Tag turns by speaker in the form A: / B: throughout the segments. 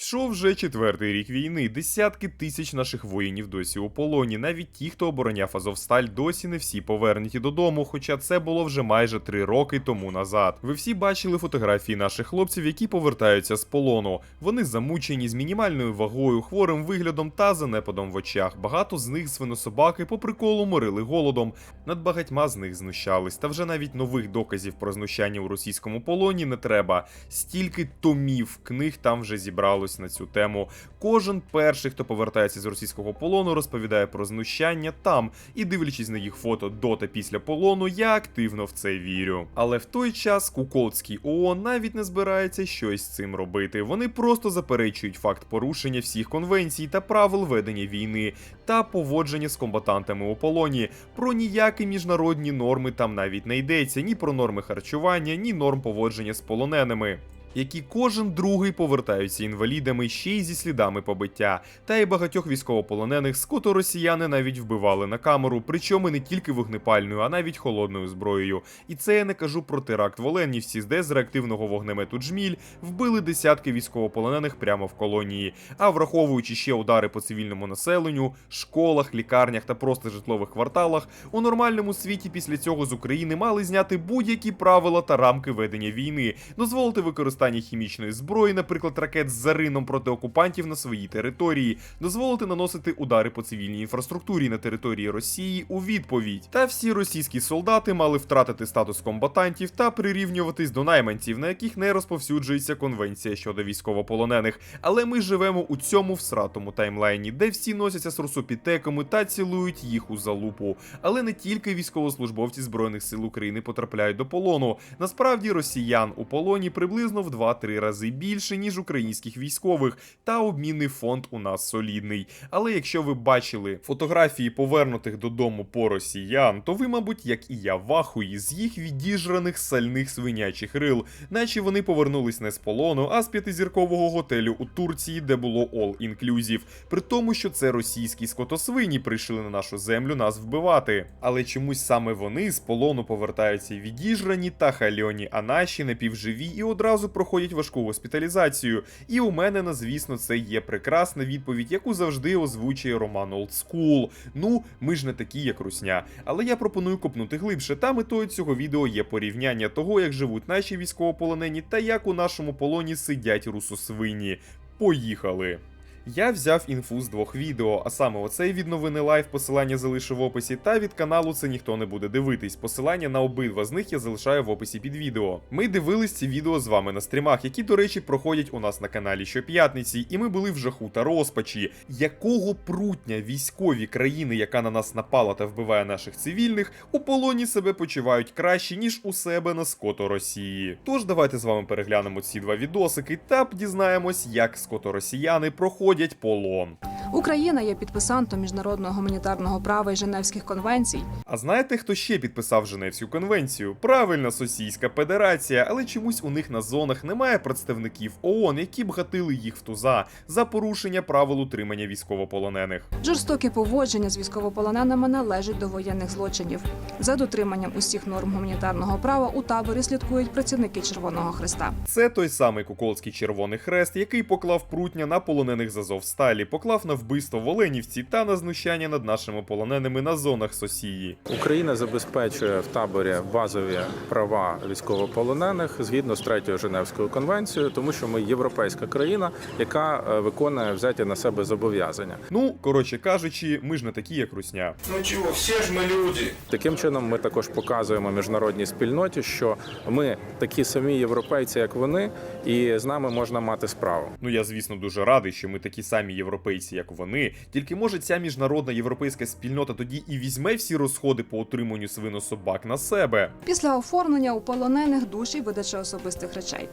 A: Йшов вже четвертий рік війни. Десятки тисяч наших воїнів досі у полоні. Навіть ті, хто обороняв Азовсталь, досі не всі повернуті додому. Хоча це було вже майже три роки тому назад. Ви всі бачили фотографії наших хлопців, які повертаються з полону. Вони замучені з мінімальною вагою, хворим виглядом та занепадом в очах. Багато з них свинособаки по приколу морили голодом. Над багатьма з них знущались. Та вже навіть нових доказів про знущання у російському полоні не треба. Стільки томів книг там вже зібралось на цю тему. Кожен перший, хто повертається з російського полону, розповідає про знущання там. І дивлячись на їх фото до та після полону, я активно в це вірю. Але в той час Куколдський ООН навіть не збирається щось з цим робити. Вони просто заперечують факт порушення всіх конвенцій та правил ведення війни та поводження з комбатантами у полоні. Про ніякі міжнародні норми там навіть не йдеться ні про норми харчування, ні норм поводження з полоненими. Які кожен другий повертаються інвалідами ще й зі слідами побиття, та й багатьох військовополонених ското росіяни навіть вбивали на камеру, причому не тільки вогнепальною, а навіть холодною зброєю. І це я не кажу про теракт в Оленівці, де з реактивного вогнемету Джміль вбили десятки військовополонених прямо в колонії. А враховуючи ще удари по цивільному населенню, школах, лікарнях та просто житлових кварталах, у нормальному світі після цього з України мали зняти будь-які правила та рамки ведення війни, дозволити використання хімічної зброї, наприклад, ракет з зарином проти окупантів на своїй території, дозволити наносити удари по цивільній інфраструктурі на території Росії у відповідь. Та всі російські солдати мали втратити статус комбатантів та прирівнюватись до найманців, на яких не розповсюджується конвенція щодо військовополонених. Але ми живемо у цьому всратому таймлайні, де всі носяться з русопітеками та цілують їх у залупу. Але не тільки військовослужбовці збройних сил України потрапляють до полону. Насправді росіян у полоні приблизно в 2-3 рази більше, ніж українських військових, та обмінний фонд у нас солідний. Але якщо ви бачили фотографії повернутих додому по росіян, то ви, мабуть, як і я, в ахуї з їх відіжраних сальних свинячих рил, наче вони повернулись не з полону, а з п'ятизіркового готелю у Турції, де було all inclusive, при тому, що це російські скотосвині прийшли на нашу землю нас вбивати. Але чомусь саме вони з полону повертаються відіжрані та хальоні, а наші напівживі і одразу проходять важку госпіталізацію. І у мене на звісно це є прекрасна відповідь, яку завжди озвучує Роман Олдскул. Ну, ми ж не такі, як русня. Але я пропоную копнути глибше. Та метою цього відео є порівняння того, як живуть наші військовополонені та як у нашому полоні сидять русосвині. Поїхали! Я взяв інфу з двох відео, а саме оцей від новини лайв, посилання залишу в описі, та від каналу це ніхто не буде дивитись. Посилання на обидва з них я залишаю в описі під відео. Ми дивились ці відео з вами на стрімах, які, до речі, проходять у нас на каналі щоп'ятниці, і ми були в жаху та розпачі. Якого прутня військові країни, яка на нас напала та вбиває наших цивільних, у полоні себе почувають краще, ніж у себе на ското Росії. Тож давайте з вами переглянемо ці два відосики та дізнаємось, як ското росіяни проходять полон.
B: Україна є підписантом міжнародного гуманітарного права і Женевських конвенцій.
A: А знаєте, хто ще підписав Женевську конвенцію? Правильно, Сосійська Федерація, але чомусь у них на зонах немає представників ООН, які б гатили їх в туза за порушення правил утримання військовополонених.
B: Жорстоке поводження з військовополоненими належить до воєнних злочинів. За дотриманням усіх норм гуманітарного права у таборі слідкують працівники Червоного Христа.
A: Це той самий Куколський Червоний Хрест, який поклав прутня на полонених з Азовсталі, поклав на вбивство в Оленівці та на знущання над нашими полоненими на зонах Сосії.
C: Україна забезпечує в таборі базові права військовополонених згідно з третьою Женевською конвенцією, тому що ми європейська країна, яка е, виконує взяті на себе зобов'язання.
A: Ну, коротше кажучи, ми ж не такі, як русня.
D: Ну чего, все ж мы люди.
C: Таким чином, ми також показуємо міжнародній спільноті, що ми такі самі європейці, як вони, і з нами можна мати справу.
A: Ну я звісно дуже радий, що ми такі самі європейці, як вони. Тільки може ця міжнародна європейська спільнота тоді і візьме всі розходи по отриманню свинособак на себе.
B: Після оформлення у полонених душі видача особистих речей.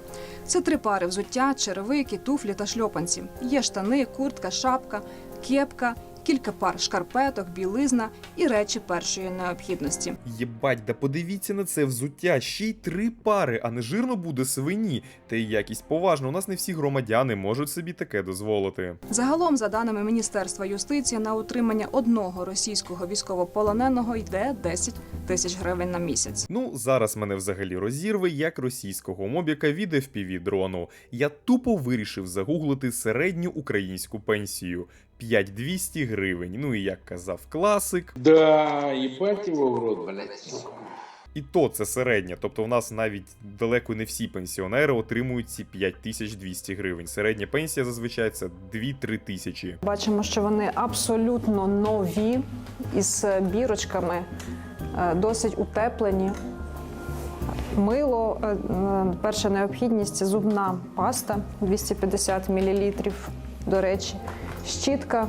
B: Це три пари взуття, черевики, туфлі та шльопанці. Є штани, куртка, шапка, кепка. Кілька пар шкарпеток, білизна і речі першої необхідності.
A: Єбать, да подивіться на це взуття, ще й три пари, а не жирно буде свині. Та й якість поважна, у нас не всі громадяни можуть собі таке дозволити.
B: Загалом, за даними Міністерства юстиції, на утримання одного російського військовополоненого йде 10 тисяч гривень на місяць.
A: Ну, зараз мене взагалі розірве як російського мобіка від FPV дрону. Я тупо вирішив загуглити середню українську пенсію 5200 гривень. Ну і як казав класик,
E: Да, ебать его в рот, блядь,
A: і то це середня. Тобто в нас навіть далеко не всі пенсіонери отримують ці 5200 гривень. Середня пенсія зазвичай це 2-3 тисячі.
F: Бачимо, що вони абсолютно нові із бірочками, е, досить утеплені. Мило, е, е, перша необхідність зубна паста 250 мл, до речі, щітка.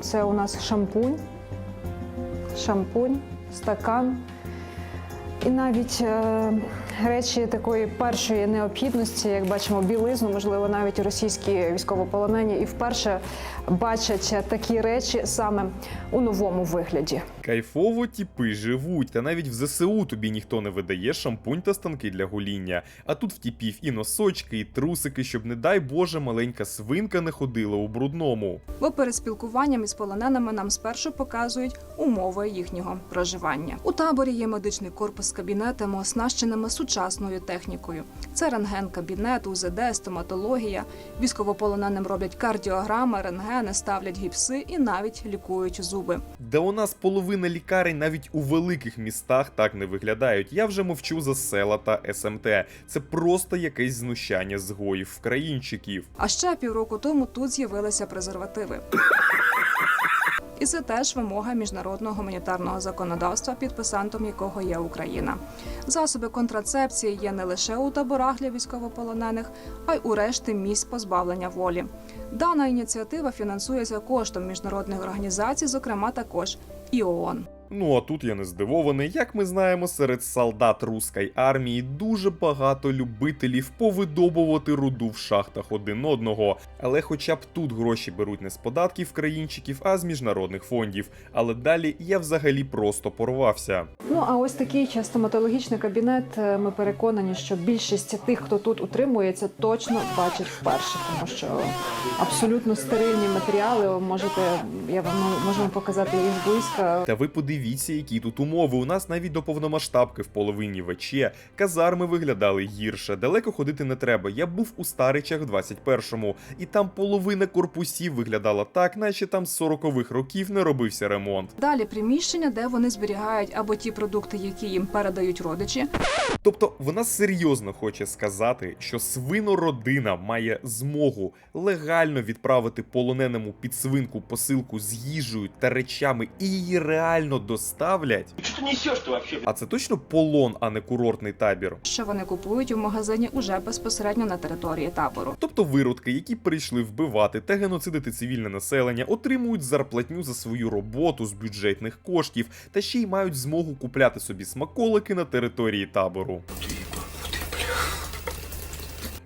F: Це у нас шампунь, шампунь, стакан. І навіть е, речі такої першої необхідності, як бачимо, білизну, можливо, навіть російські військовополонені, і вперше бачать такі речі саме у новому вигляді.
A: Кайфово тіпи живуть, та навіть в ЗСУ тобі ніхто не видає шампунь та станки для гоління. А тут в тіпів і носочки, і трусики, щоб, не дай Боже, маленька свинка не ходила у брудному.
B: Бо перед спілкуванням із полоненими нам спершу показують умови їхнього проживання. У таборі є медичний корпус з кабінетами, оснащеними сучасною технікою. Це рентген-кабінет, УЗД, стоматологія. Військовополоненим роблять кардіограми, рентгени, ставлять гіпси і навіть лікують зуби.
A: Да у нас половина лікарень навіть у великих містах так не виглядають. Я вже мовчу за села та СМТ. Це просто якесь знущання згоїв вкраїнчиків.
B: А ще півроку тому тут з'явилися презервативи. І це теж вимога міжнародного гуманітарного законодавства, підписантом якого є Україна. Засоби контрацепції є не лише у таборах для військовополонених, а й у решти місць позбавлення волі. Дана ініціатива фінансується коштом міжнародних організацій, зокрема також і ООН.
A: Ну а тут я не здивований. Як ми знаємо, серед солдат руської армії дуже багато любителів повидобувати руду в шахтах один одного. Але хоча б тут гроші беруть не з податків країнчиків, а з міжнародних фондів. Але далі я взагалі просто порвався.
F: Ну а ось такий стоматологічний кабінет. е, Ми переконані, що більшість тих, хто тут утримується, точно бачить вперше, тому що абсолютно стерильні матеріали. Можете я вам можу показати їх зблизька.
A: Та ви подивіться, які тут умови. У нас навіть до повномасштабки в половині ВЧ казарми виглядали гірше. Далеко ходити не треба. Я був у Старичах в 21-му, і там половина корпусів виглядала так, наче там з 40-х років не робився ремонт.
B: Далі приміщення, де вони зберігають або ті продукти, які їм передають родичі,
A: Тобто вона серйозно хоче сказати, що свинородина має змогу легально відправити полоненому під свинку посилку з їжею та речами і її реально доставлять.
E: Що ти несеш ти вообще?
A: А це точно полон, а не курортний табір.
B: що вони купують у магазині уже безпосередньо на території табору.
A: Тобто виродки, які прийшли вбивати та геноцидити цивільне населення, отримують зарплатню за свою роботу з бюджетних коштів та ще й мають змогу купляти собі смаколики на території табору.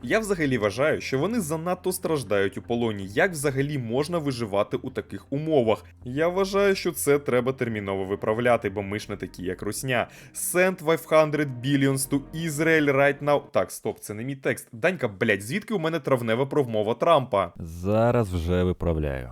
A: Я взагалі вважаю, що вони занадто страждають у полоні. Як взагалі можна виживати у таких умовах? Я вважаю, що це треба терміново виправляти, бо ми ж не такі, як русня. Send 500 billions to Israel right now. Так, стоп, це не мій текст. Данька, блять, звідки у мене травнева промова Трампа?
G: Зараз вже виправляю.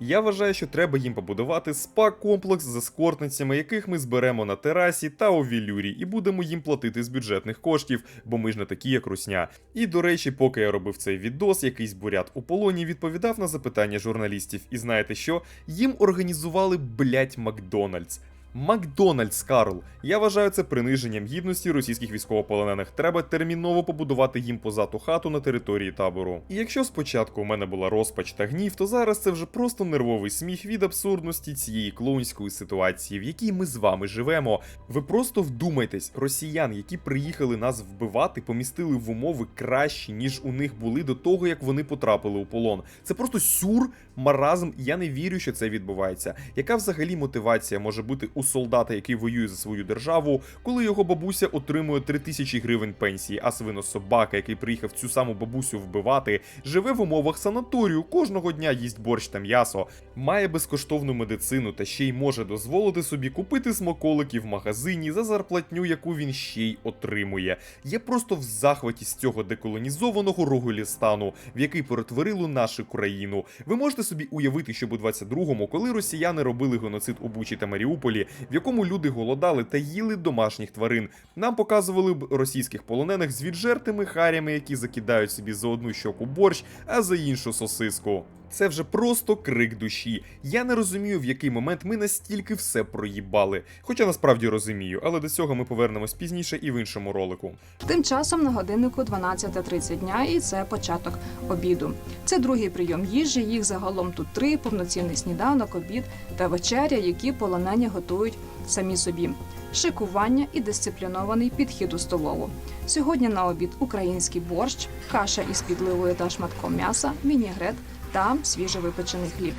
A: Я вважаю, що треба їм побудувати спа-комплекс з ескортницями, яких ми зберемо на терасі та у вілюрі, і будемо їм платити з бюджетних коштів, бо ми ж не такі, як русня. І до речі, поки я робив цей відос, якийсь бурят у полоні відповідав на запитання журналістів. І знаєте що? Їм організували блять Макдональдс. Макдональдс, Карл. Я вважаю це приниженням гідності російських військовополонених. Треба терміново побудувати їм позату хату на території табору. І якщо спочатку у мене була розпач та гнів, то зараз це вже просто нервовий сміх від абсурдності цієї клоунської ситуації, в якій ми з вами живемо. Ви просто вдумайтесь, росіян, які приїхали нас вбивати, помістили в умови кращі, ніж у них були до того, як вони потрапили у полон. Це просто сюр, маразм. Я не вірю, що це відбувається. Яка взагалі мотивація може бути у солдата, який воює за свою державу, коли його бабуся отримує 3 тисячі гривень пенсії, а свинособака, який приїхав цю саму бабусю вбивати, живе в умовах санаторію, кожного дня їсть борщ та м'ясо, має безкоштовну медицину та ще й може дозволити собі купити смаколики в магазині за зарплатню, яку він ще й отримує. Я просто в захваті з цього деколонізованого Рогулістану, в який перетворило нашу країну. Ви можете собі уявити, щоб у 22-му, коли росіяни робили геноцид у Бучі та Маріуполі, в якому люди голодали та їли домашніх тварин, нам показували б російських полонених з віджертими харями, які закидають собі за одну щоку борщ, а за іншу сосиску. Це вже просто крик душі. Я не розумію, в який момент ми настільки все проїбали. Хоча насправді розумію, але до цього ми повернемось пізніше і в іншому ролику.
B: Тим часом на годиннику 12.30 дня, і це початок обіду. Це другий прийом їжі. Їх загалом тут три: повноцінний сніданок, обід та вечеря, які полонені готують самі собі. Шикування і дисциплінований підхід у столову. Сьогодні на обід український борщ, каша із підливою та шматком м'яса, вінігрет та свіжовипечений хліб.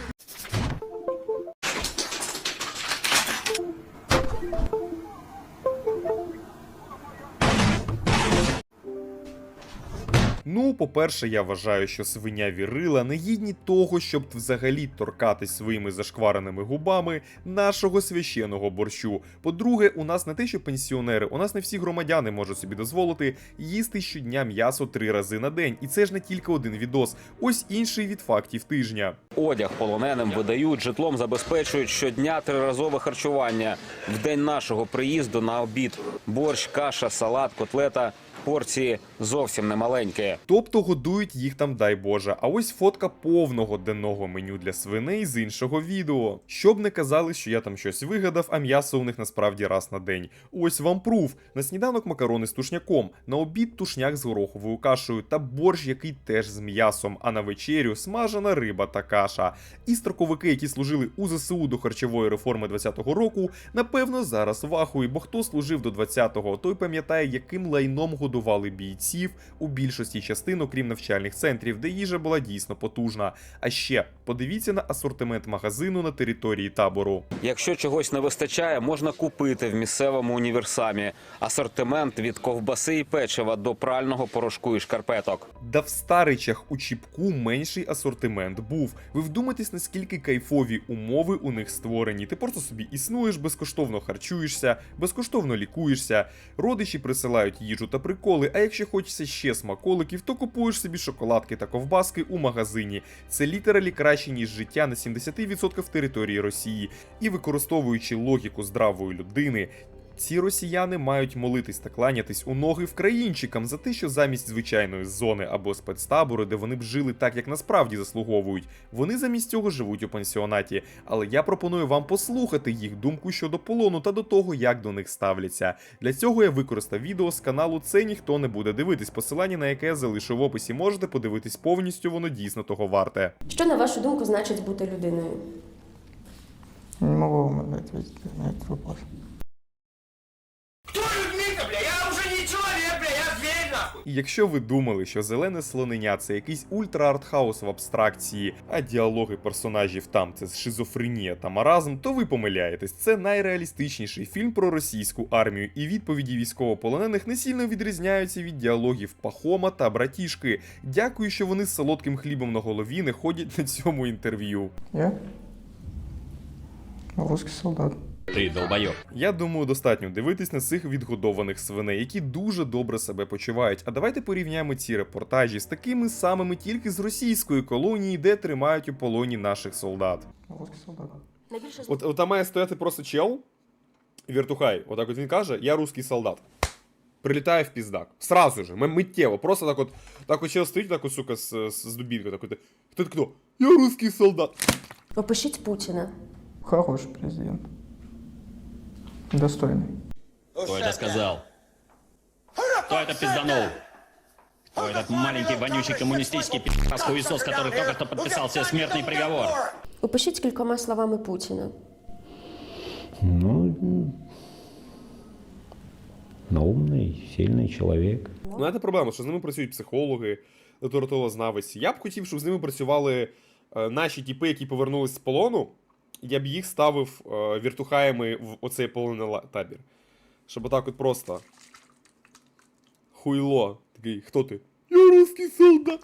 A: По-перше, я вважаю, що свиня вірила не гідні того, щоб взагалі торкатись своїми зашквареними губами нашого священого борщу. По-друге, у нас не те, що пенсіонери, у нас не всі громадяни можуть собі дозволити їсти щодня м'ясо три рази на день. І це ж не тільки один відос. Ось інший від фактів тижня.
H: Одяг полоненим видають, житлом забезпечують щодня триразове харчування. В день нашого приїзду на обід борщ, каша, салат, котлета. Порції зовсім не маленькі.
A: Тобто годують їх там, дай Боже. А ось фотка повного денного меню для свиней з іншого відео. Щоб не казали, що я там щось вигадав, а м'ясо у них насправді раз на день. Ось вам пруф. На сніданок макарони з тушняком, на обід тушняк з гороховою кашею та борщ, який теж з м'ясом, а на вечерю смажена риба та каша. І строковики, які служили у ЗСУ до харчової реформи 20-го року, напевно, зараз в ахуї, бо хто служив до 20-го, той пам'ятає, яким лайном годували бійців у більшості частин, окрім навчальних центрів, де їжа була дійсно потужна. А ще подивіться на асортимент магазину на території табору.
H: Якщо чогось не вистачає, можна купити в місцевому універсамі. Асортимент від ковбаси і печива до прального порошку і шкарпеток.
A: Да в старичах у Чіпку менший асортимент був. Ви вдумайтесь, наскільки кайфові умови у них створені. Ти просто собі існуєш, безкоштовно харчуєшся, безкоштовно лікуєшся. Родичі присилають їжу та приколи. А якщо хочеться ще смаколиків, то купуєш собі шоколадки та ковбаски у магазині. Це літералі краще ніж життя на 70% території Росії. І використовуючи логіку здравої людини. Ці росіяни мають молитись та кланятись у ноги вкраїнчикам за те, що замість звичайної зони або спецтабору, де вони б жили так, як насправді заслуговують, вони замість цього живуть у пансіонаті. Але я пропоную вам послухати їх думку щодо полону та до того, як до них ставляться. Для цього я використав відео з каналу Це ніхто не буде дивитись, посилання на яке я залишу в описі. Можете подивитись повністю, воно дійсно того варте.
I: Що, на вашу думку, значить бути людиною?
J: Не могу вам ответить на этот вопрос.
D: Кто людьми-то, бля? Я уже не человек, бля, я зверь, нахуй!
A: І якщо ви думали, що зелене слонення це якийсь ультра-артхаус в абстракції, а діалоги персонажів там це шизофренія та маразм, то ви помиляєтесь. Це найреалістичніший фільм про російську армію, і відповіді військовополонених не сильно відрізняються від діалогів Пахома та братішки. Дякую, що вони з солодким хлібом на голові не ходять на цьому інтерв'ю.
J: Я русский солдат.
A: Я думаю, достатньо дивитись на цих відгодованих свиней, які дуже добре себе почувають. А давайте порівняємо ці репортажі з такими самими тільки з російської колонії, де тримають у полоні наших солдат.
J: Солдат.
A: От, от там має стояти просто чел, віртухай, отак от він каже, я русський солдат. Прилітає в піздак. Сразу же, миттєво. Просто так от, так от чел стоїть, так от, сука, з, з, з дубінкою, так от, хто ти хто? Я русський солдат.
I: опишіть Путіна.
J: Хороший президент. Достойный.
K: Кто это сказал? Кто это пизданул? Кто этот маленький вонючий коммунистический пи***ц хуесос, который только что подписал себе смертный приговор?
I: Опишіть кількома словами Путіна.
G: Ну, ну, умный, сильный человек.
A: Ну, це проблема, що з ними працюють психологи, літературознавиці. Я б хотів, щоб з ними працювали е, наші тіпи, які повернулись з полону, я б їх ставив е, віртухаями в оцей полонений ла- табір. Щоб отак от просто. Хуйло. Такий, хто ти? Я русский солдат.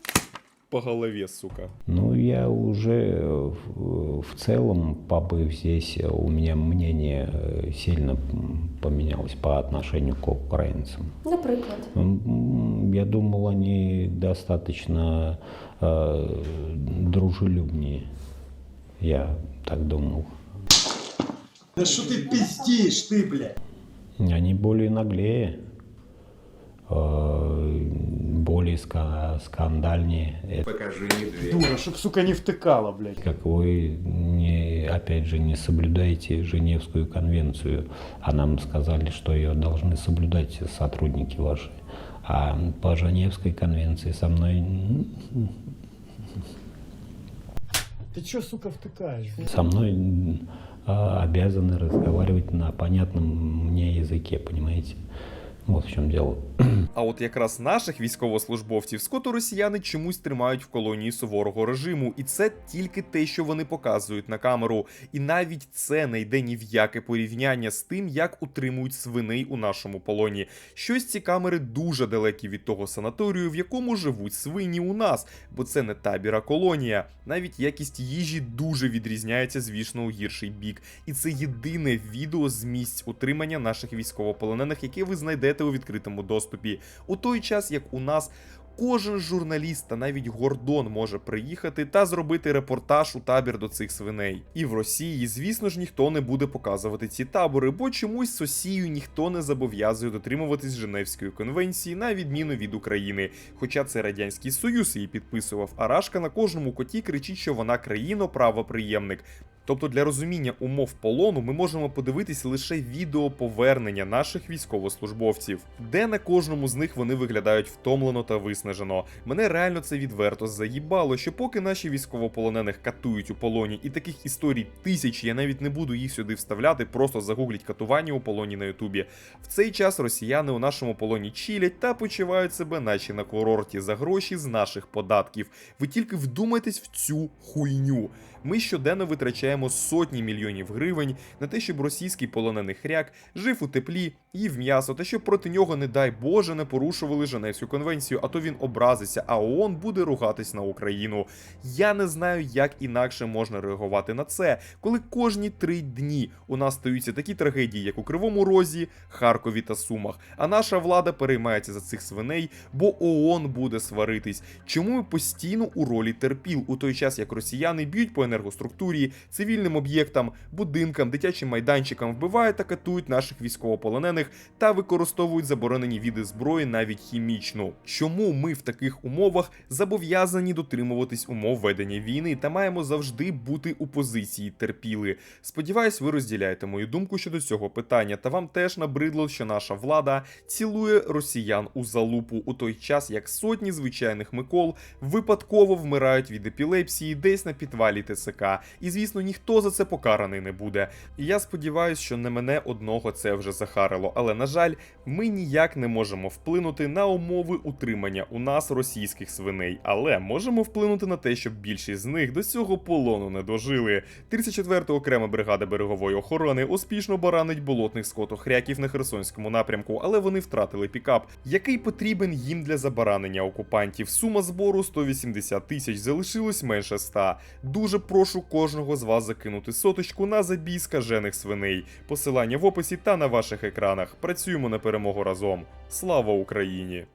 A: По голове, сука.
G: Ну, я уже в, в целом, побыв здесь, у меня мнение э, сильно м, поменялось по отношению к украинцам.
I: Наприклад,
G: М, Я думал, они достаточно э, дружелюбнее. Я так думал.
D: Да что ты пиздишь, ты, блядь?
G: Они более наглее, э, более ска- скандальнее. Это
D: Дура, чтоб, сука, не втыкала, блядь.
G: как вы, не, опять же, не соблюдаете Женевскую конвенцию, а нам сказали, что ее должны соблюдать сотрудники ваши. А по Женевской конвенции со мной
D: Ты чё, сука, втыкаешь?
G: со мной м, а, обязаны разговаривать на понятном мне языке, понимаете? Вот в чем дело.
A: А от якраз наших військовослужбовців ското росіяни чомусь тримають в колонії суворого режиму, і це тільки те, що вони показують на камеру. І навіть це не йде ні в яке порівняння з тим, як утримують свиней у нашому полоні. Щось ці камери дуже далекі від того санаторію, в якому живуть свині у нас, бо це не табір, а колонія. Навіть якість їжі дуже відрізняється, звісно, у гірший бік. І це єдине відео з місць утримання наших військовополонених, яке ви знайдете у відкритому доступі. У той час, як у нас кожен журналіст та навіть Гордон може приїхати та зробити репортаж у табір до цих свиней. І в Росії, звісно ж, ніхто не буде показувати ці табори, бо чомусь Росію ніхто не зобов'язує дотримуватись Женевської конвенції на відміну від України. Хоча це радянський союз її підписував, а Рашка на кожному коті кричить, що вона країно-правоприємник. Тобто для розуміння умов полону ми можемо подивитись лише відео повернення наших військовослужбовців, де на кожному з них вони виглядають втомлено та виснажено. Мене реально це відверто заїбало, що поки наші військовополонених катують у полоні, і таких історій тисячі, я навіть не буду їх сюди вставляти, просто загугліть катування у полоні на Ютубі. В цей час росіяни у нашому полоні чилять та почувають себе, наче на курорті за гроші з наших податків. Ви тільки вдумайтесь в цю хуйню. Ми щоденно витрачаємо сотні мільйонів гривень на те, щоб російський полонений хряк жив у теплі, їв м'ясо, та щоб проти нього, не дай Боже, не порушували Женевську конвенцію, а то він образиться, а ООН буде ругатись на Україну. Я не знаю, як інакше можна реагувати на це, коли кожні три дні у нас стаються такі трагедії, як у Кривому Розі, Харкові та Сумах. А наша влада переймається за цих свиней, бо ООН буде сваритись. Чому ми постійно у ролі терпіл у той час, як росіяни б'ють по енергоструктурі, цивільним об'єктам, будинкам, дитячим майданчикам, вбивають та катують наших військовополонених та використовують заборонені види зброї, навіть хімічну. Чому ми в таких умовах зобов'язані дотримуватись умов ведення війни та маємо завжди бути у позиції терпіли? Сподіваюсь, ви розділяєте мою думку щодо цього питання, та вам теж набридло, що наша влада цілує росіян у залупу у той час, як сотні звичайних Микол випадково вмирають від епілепсії десь на підвалі ТСК. І звісно, ніхто за це покараний не буде. І я сподіваюся, що не мене одного це вже захарило. Але на жаль, ми ніяк не можемо вплинути на умови утримання у нас російських свиней, але можемо вплинути на те, щоб більшість з них до цього полону не дожили. 34 окрема бригада берегової охорони успішно баранить болотних скотохряків на Херсонському напрямку, але вони втратили пікап, який потрібен їм для забаранення окупантів. Сума збору 180 тисяч залишилось менше 100. Дуже прошу кожного з вас закинути соточку на забій скажених свиней. Посилання в описі та на ваших екранах. Працюємо на перемогу разом. Слава Україні!